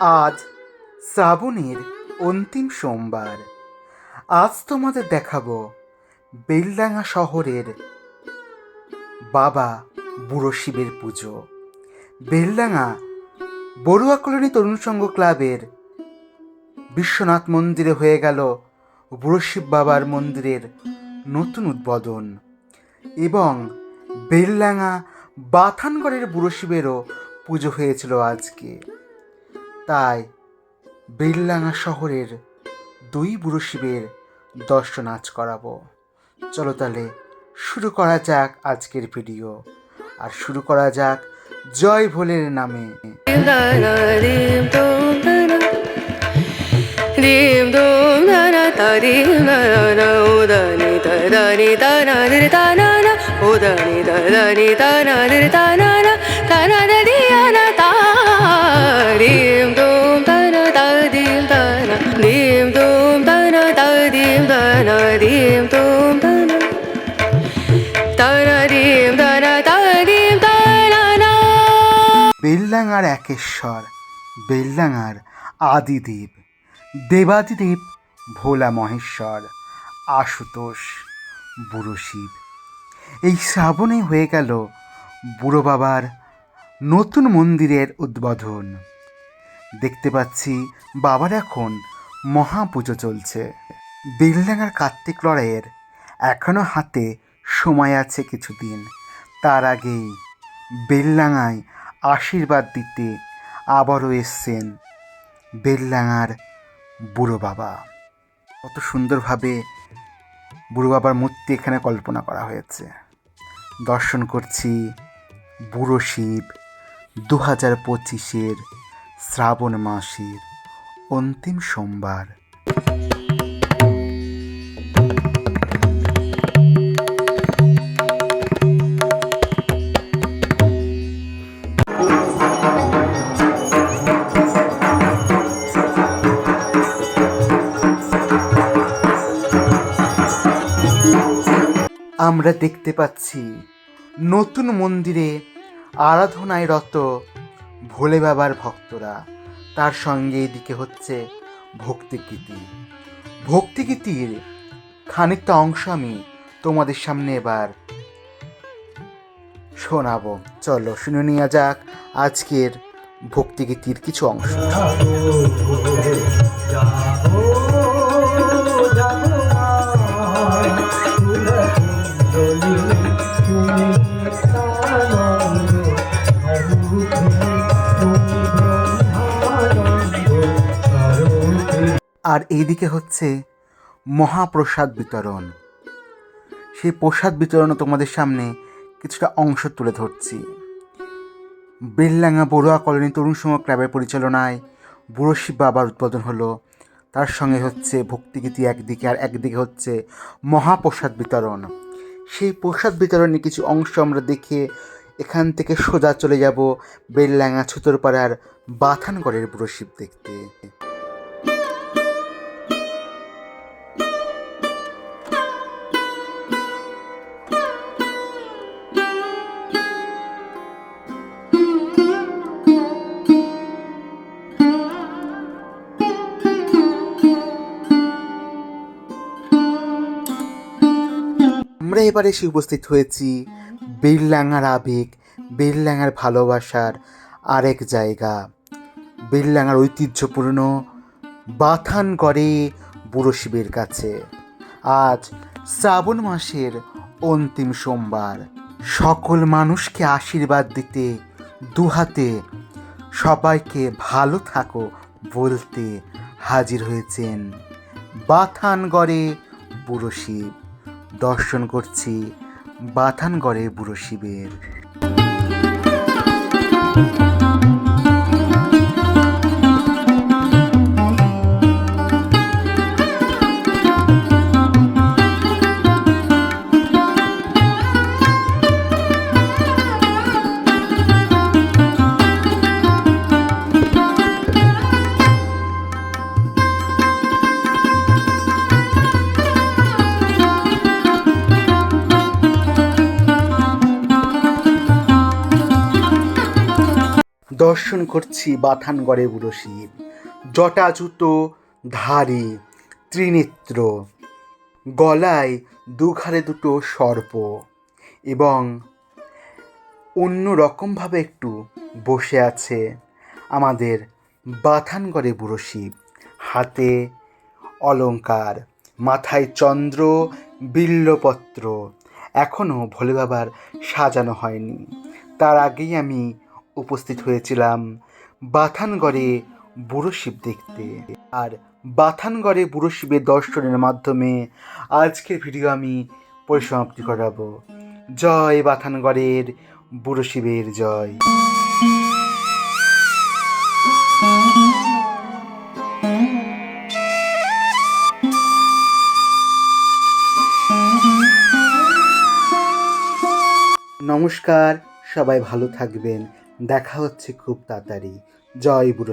আজ শ্রাবণের অন্তিম সোমবার। আজ তোমাদের দেখাবো বেলডাঙ্গা শহরের বাবা বুড়ো শিবের পুজো। বেলডাঙ্গা বড়ুয়া কলোনি তরুণ সংঘ ক্লাবের বিশ্বনাথ মন্দিরে হয়ে গেল বুড়ো শিব বাবার মন্দিরের নতুন উদ্বোধন এবং বেলডাঙ্গা বাথানগড়ের বুড়ো শিবেরও পুজো হয়েছিল আজকে। তাই বেলডাঙ্গা শহরের দুই বুড়ো শিবের দর্শন আজ করাবো। চলো তাহলে শুরু করা যাক আজকের ভিডিও। আর শুরু করা যাক জয় ভোলের নামে। dim বেলডাঙ্গার একেশ্বর বেলডাঙ্গার আদিদেব, দেবাদিদেব, ভোলা মহেশ্বর, আশুতোষ, বুড়ো শিব। এই শ্রাবণে হয়ে গেল বুড়ো বাবার নতুন মন্দিরের উদ্বোধন। দেখতে পাচ্ছি বাবার এখন মহাপুজো চলছে। বেলডাঙ্গার কার্তিক লড়াইয়ের এখনও হাতে সময় আছে কিছুদিন। তার আগেই বেলডাঙায় আশীর্বাদ দিতে আবারও এসছেন বেলডাঙার বুড়ো বাবা। কত সুন্দরভাবে বুড়ো বাবার মূর্তি এখানে কল্পনা করা হয়েছে। দর্শন করছি বুড়ো শিব দু হাজার পঁচিশের শ্রাবণ মাসের অন্তিম সোমবার। আমরা দেখতে পাচ্ছি নতুন মন্দিরে আরাধনায় রত ভোলে বাবার ভক্তরা। তার সঙ্গে এদিকে হচ্ছে ভক্তিগীতি। ভক্তিগীতির খানিকটা অংশ আমি তোমাদের সামনে এবার শোনাবো। চলো, শুনে নেওয়া যাক আজকের ভক্তিগীতির কিছু অংশ। আর এইদিকে হচ্ছে মহাপ্রসাদ বিতরণ। সেই প্রসাদ বিতরণও তোমাদের সামনে কিছুটা অংশ তুলে ধরছি। বেললাঙ্গা বড়ুয়া কলোনি তরুণ সংঘ ক্লাবের পরিচালনায় বুড়ো শিব বাবার উদ্বোধন হলো। তার সঙ্গে হচ্ছে ভক্তিগীতি একদিকে আর একদিকে হচ্ছে মহাপ্রসাদ বিতরণ। সেই প্রসাদ বিতরণের কিছু অংশ আমরা দেখে এখান থেকে সোজা চলে যাব বেললাঙ্গা ছুতরপাড়ার বাথানগড়ের বুড়ো শিব দেখতে। আমরা এবারে এসে উপস্থিত হয়েছি বেললাঙ্গার আবেগ বেললাঙ্গার ভালোবাসার আরেক জায়গা। বেললাঙ্গার ঐতিহ্যপূর্ণ বাথানগড়ে বুড়ো শিবের কাছে। আজ শ্রাবণ মাসের অন্তিম সোমবার। সকল মানুষকে আশীর্বাদ দিতে দুহাতে সবাইকে ভালো থাকো বলতে হাজির হয়েছেন বাথানগড়ে বুড়ো শিব। দর্শন করছি বাথানগড়ে বুড়ো শিবের। দর্শন করছি বাথানগড়ে বুড়ো শিব জটা জুতো ধারী ত্রিনেত্র। গলায় দুঘাড়ে দুটো সর্প এবং অন্য রকমভাবে একটু বসে আছে আমাদের বাথানগড়ে বুড়ো শিব হাতে অলংকার মাথায় চন্দ্র, বিল্লপত্র। এখনও ভোলে বাবার সাজানো হয়নি। তার আগেই আমি উপস্থিত হয়েছিলাম বাথানগড়ে বুড়ো শিব দেখতে। আর বাথানগড়ে বুড়ো শিবের দর্শনের মাধ্যমে আজকের ভিডিও আমি পরিসমাপ্তি করাবো। জয় বাথানগড়ের বুড়ো শিবের জয়। নমস্কার, সবাই ভালো থাকবেন। দেখা হচ্ছে খুব তাড়াতাড়ি। জয় বুড়ো